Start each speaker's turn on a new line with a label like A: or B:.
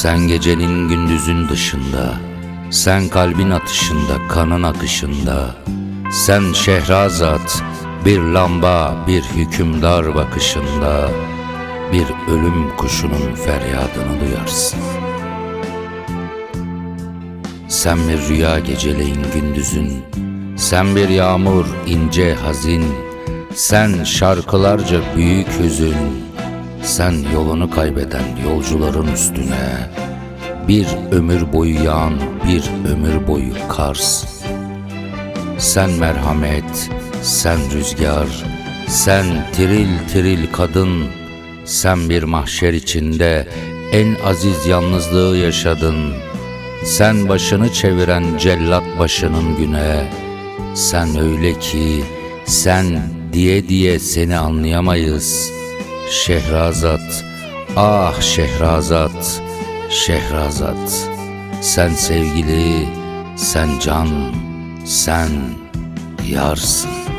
A: Sen gecenin gündüzün dışında, sen kalbin atışında, kanın akışında, sen Şehrazat, bir lamba, bir hükümdar bakışında, bir ölüm kuşunun feryadını duyarsın. Sen bir rüya geceleyin gündüzün, sen bir yağmur ince hazin, sen şarkılarca büyük hüzün, sen yolunu kaybeden yolcuların üstüne, bir ömür boyu yağan bir ömür boyu kars. Sen merhamet, sen rüzgar, sen tiril tiril kadın, sen bir mahşer içinde en aziz yalnızlığı yaşadın. Sen başını çeviren cellat başının güne, sen öyle ki sen diye diye seni anlayamayız. Şehrazat, ah Şehrazat, Şehrazat. Sen sevgili, sen can, sen yarsın.